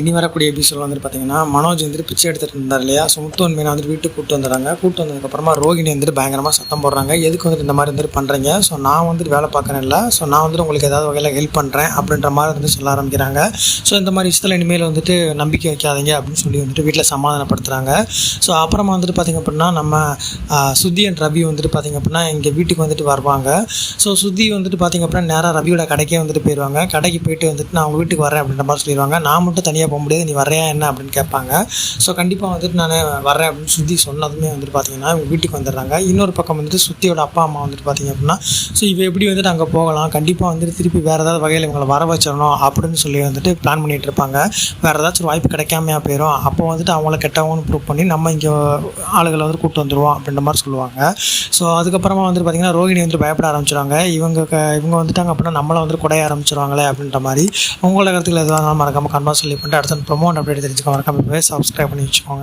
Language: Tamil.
இனி வரக்கூடிய எபிசோட் வந்துட்டு பார்த்தீங்கன்னா மனோஜ் வந்துட்டு பிச்சை எடுத்துகிட்டு இருந்தார் இல்லையா? ஸோ முத்துவன் மீனை வந்துட்டு வீட்டுக்கு கூப்பிட்டு வந்துடுறாங்க கூப்பிட்டு வந்ததுக்கப்புறமா ரோகிணி வந்துட்டு பயங்கரமாக சத்தம் போடுறாங்க. எதுக்கு வந்துட்டு இந்த மாதிரி வந்துட்டு பண்ணுறீங்க ஸோ நான் வந்துட்டு வேலை பார்க்குறேன் இல்லை. ஸோ நான் வந்துட்டு உங்களுக்கு ஏதாவது வகையில் ஹெல்ப் பண்ணுறேன் அப்படின்ற மாதிரி வந்துட்டு சொல்ல ஆரம்பிக்கிறாங்க. ஸோ இந்த மாதிரி விஷயத்தில் இனிமேல் வந்துட்டு நம்பிக்கை வைக்காதீங்க அப்படின்னு சொல்லி வந்துட்டு வீட்டில் சமாதானப்படுத்துகிறாங்க ஸோ அப்புறமா வந்துட்டு பார்த்திங்க அப்படின்னா நம்ம சுதி சுத்தி அண்ட் ரவி வந்துட்டு பார்த்திங்க அப்படின்னா இங்கே வீட்டுக்கு வந்துட்டு வருவாங்க. ஸோ சுத்தி வந்துட்டு பார்த்திங்க அப்படின்னா நேராக ரவியோட கடைக்கே வந்துட்டு போயிடுவாங்க கடைக்கு போயிட்டு வந்துட்டு நான் உங்கள் வீட்டுக்கு வரேன் அப்படின்ற மாதிரி சொல்லிடுவாங்க நான் மட்டும் தனியாக போக முடியாது நீ வரையா என்ன அப்படின்னு கேட்பாங்க. ஸோ கண்டிப்பாக வந்துட்டு நான் வரேன் அப்படின்னு சுற்றி சொன்னதுமே வந்துட்டு பார்த்தீங்கன்னா இவங்க வீட்டுக்கு வந்துடுறாங்க. இன்னொரு பக்கம் வந்துட்டு சுத்தியோட அப்பா அம்மா வந்துட்டு பார்த்தீங்க அப்படின்னா ஸோ இவ எப்படி வந்துட்டு அங்கே போகலாம் கண்டிப்பாக வந்துட்டு திருப்பி வேறு ஏதாவது வகையில் இவங்களை வர வச்சிடணும் அப்படின்னு சொல்லி வந்துட்டு பிளான் பண்ணிட்டு இருப்பாங்க. வேறு ஏதாச்சும் ஒரு வாய்ப்பு கிடைக்காமையா போயிடும் அப்போ வந்துட்டு அவங்கள கெட்டவங்கன்னு ப்ரூவ் பண்ணி நம்ம இங்கே ஆளுகளை வந்து கூப்பிட்டு வந்துடுவோம் அப்படின்ற மாதிரி சொல்லுவாங்க. ஸோ அதுக்கப்புறமா வந்துட்டு பார்த்தீங்கன்னா ரோஹிணி வந்துட்டு பயப்பட ஆரம்பிச்சிடுவாங்க இவங்க க இவங்க வந்துட்டாங்க அப்படின்னா நம்மளை வந்துட்டு குடைய ஆரம்பிச்சிருவாங்களே அப்படின்ற மாதிரி உங்களோட கருத்துக்கள் எதுவாக இருந்தாலும் மறக்காம கன்ஃபார்ம் சொல்லி பண்ணிட்டு அடுத்த ப்ரொமோட் அப்டேட் தெரிஞ்சுக்கோங்க. மறக்காம சப்ஸ்கிரைப் பண்ணி வச்சுக்கோங்க.